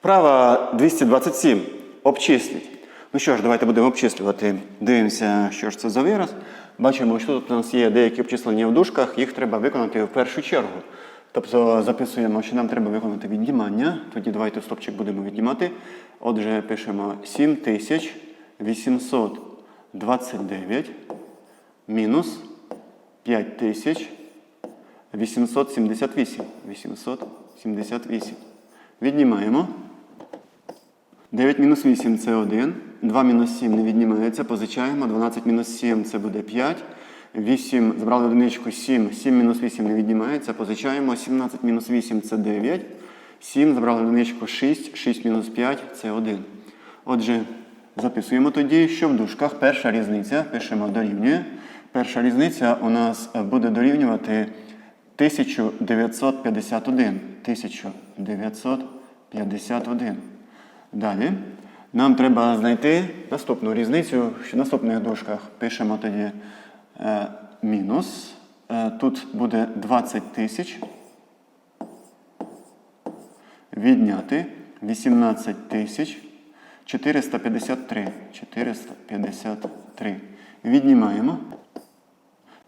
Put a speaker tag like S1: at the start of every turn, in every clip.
S1: Вправа 227. Обчисліть. Ну що ж, давайте будемо обчислювати. Дивимося, що ж це за вираз. Бачимо, що тут у нас є деякі обчислення в дужках, їх треба виконати в першу чергу. Тобто записуємо, що нам треба виконати віднімання. Тоді давайте стопчик будемо віднімати. Отже, пишемо 7829 мінус 5878. 878. Віднімаємо. 9 мінус 8 це 1. 2 мінус 7 не віднімається, позичаємо. 12 мінус 7 це буде 5. 8 збрали одиничку 7. 7 мінус 8 не віднімається, позичаємо. 17 мінус 8 це 9. 7 забрали одиничку 6. 6 мінус 5 це 1. Отже, записуємо тоді, що в дужках перша різниця. Пишемо дорівнює. Перша різниця у нас буде дорівнювати 1951. 1951. Далі нам треба знайти наступну різницю, в наступних дужках пишемо тоді е, мінус. Е, тут буде 20 тисяч. Відняти 18 тисяч 453. 453. Віднімаємо.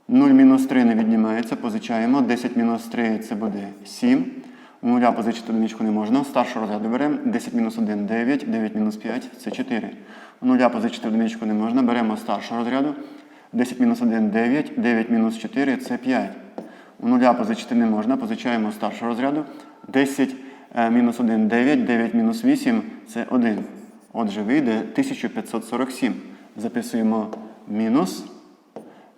S1: 0 мінус 3 не віднімається, позичаємо. 10 мінус 3 це буде 7. Нуля позичити одиничку не можна. Старшого розряду беремо. 10 мінус 1 9, 9 мінус 5 це 4. У нуля позичити одиничку не можна. Беремо старшого розряду. 10 мінус 1 9, 9 мінус 4 це 5. У нуля позичити не можна. Позичаємо старшого розряду. 10 е, мінус 1 9, 9 мінус 8 це 1. Отже, вийде 1547. Записуємо мінус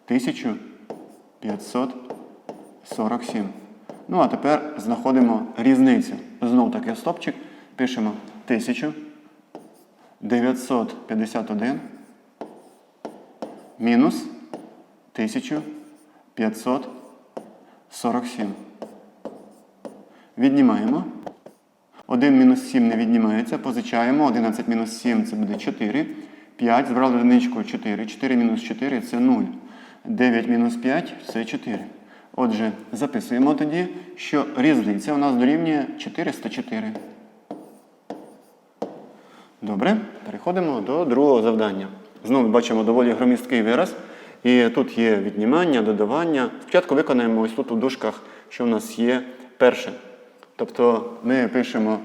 S1: 1547. Ну, а тепер знаходимо різницю. Знов таки стопчик. Пишемо 1951 мінус 1547. Віднімаємо. 1 мінус 7 не віднімається, позичаємо. 11 мінус 7 це буде 4. 5. Збрали одиничку 4. 4 мінус 4 це 0. 9 мінус 5 це 4. Отже, записуємо тоді, що різниця у нас дорівнює 404. Добре, переходимо до другого завдання. Знову бачимо доволі громісткий вираз. І тут є віднімання, додавання. Спочатку виконаємо ось тут у дужках, що в нас є перше. Тобто ми пишемо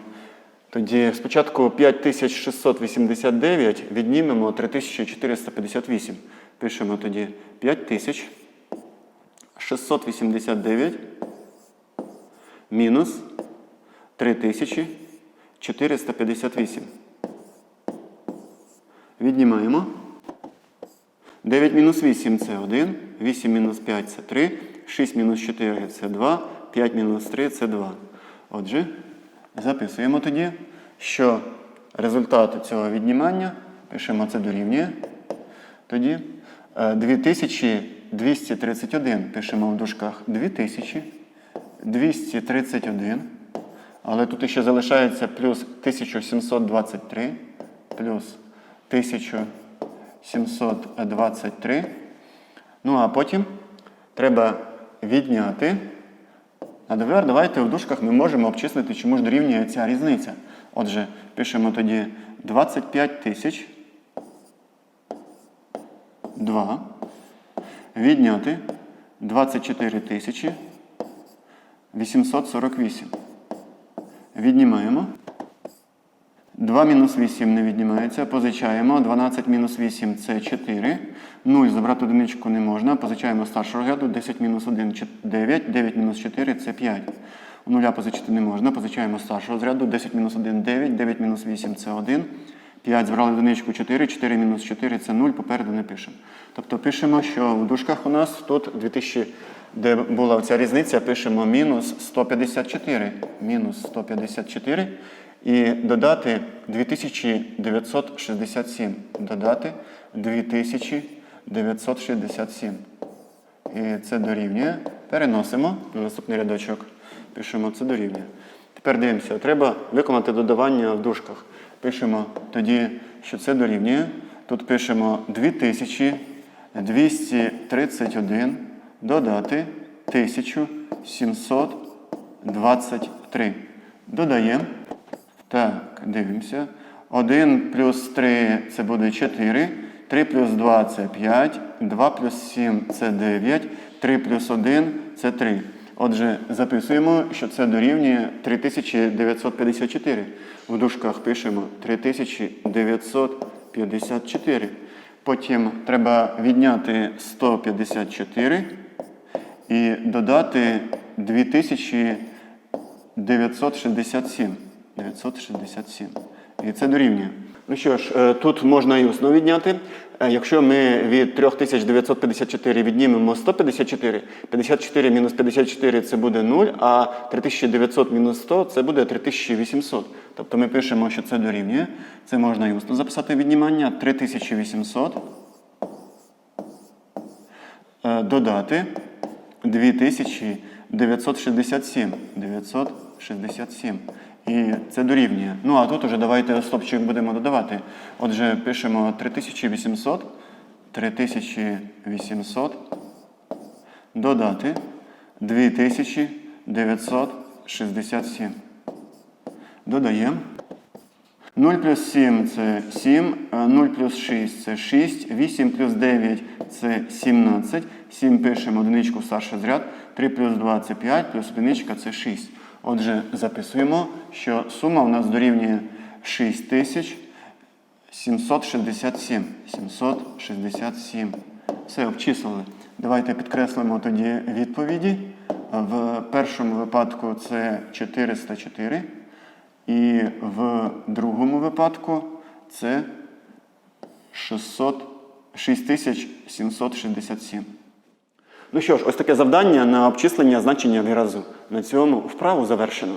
S1: тоді спочатку 5689, віднімемо 3458. Пишемо тоді 689 мінус 3458. Віднімаємо. 9 мінус 8 це 1, 8 мінус 5 це 3, 6 мінус 4 це 2, 5 мінус 3 це 2. Отже, записуємо тоді, що результат цього віднімання, пишемо це дорівнює. Тоді е, 2000. 231 пишемо в дужках 2000. 231. Але тут ще залишається плюс 1723 плюс 1723. Ну, а потім треба відняти. А тепер давайте в дужках ми можемо обчислити, чому ж дорівнює ця різниця. Отже, пишемо тоді 25 тисяч 2. Відняти 24 тисячі 848. Віднімаємо. 2 мінус 8 не віднімається. Позичаємо. 12 мінус 8 це 4. 0 забрати одиничку не можна. Позичаємо старшого розряду. 10 мінус 1 9. 9 мінус 4 це 5. У нуля позичити не можна. Позичаємо старшого розряду. 10 мінус 1 9. 9 мінус 8 це 1. 5 збрали одиничку 4. 4 мінус 4 це 0. Попереду не пишемо. Тобто пишемо, що в дужках у нас тут 2000, де була ця різниця, пишемо мінус 154. Мінус 154. І додати 2967. Додати 2967. І це дорівнює. Переносимо на наступний рядочок. Пишемо це дорівнює. Тепер дивимося, треба виконати додавання в дужках. Пишемо тоді, що це дорівнює. Тут пишемо 2231 додати 1723. Додаємо. Так, Дивимося. 1 плюс 3 це буде 4. 3 плюс 2 це 5. 2 плюс 7 це 9. 3 плюс 1 це 3. Отже, записуємо, що це дорівнює 3954. В дужках пишемо 3954. Потім треба відняти 154 і додати 2967. 967. І це дорівнює. Ну що ж, е, тут можна і усно відняти. Е, Якщо ми від 3954 віднімемо 154, 54 мінус 54 це буде 0, а 3900 мінус 100 це буде 3800. Тобто ми пишемо, що це дорівнює. Це можна і усно записати віднімання. 3800 е, додати 2967. 967. І це дорівнює. Ну а тут уже давайте стопчик будемо додавати. Отже, пишемо 3800. 3800 додати 2967. Додаємо. 0 плюс 7 це 7, е, 0 плюс 6 це 6, 8 плюс 9 це 17, 7 пишемо одиничку в старший зряд, 3 плюс 2 це 5, плюс одиничка це 6. Отже, записуємо, що сума у нас дорівнює 6767. 767. Все, обчислили. Давайте підкреслимо тоді відповіді. В першому випадку це 404. І в другому випадку це 600, 6767. Ну що ж, ось таке завдання на обчислення значення виразу. На цьому вправу завершено.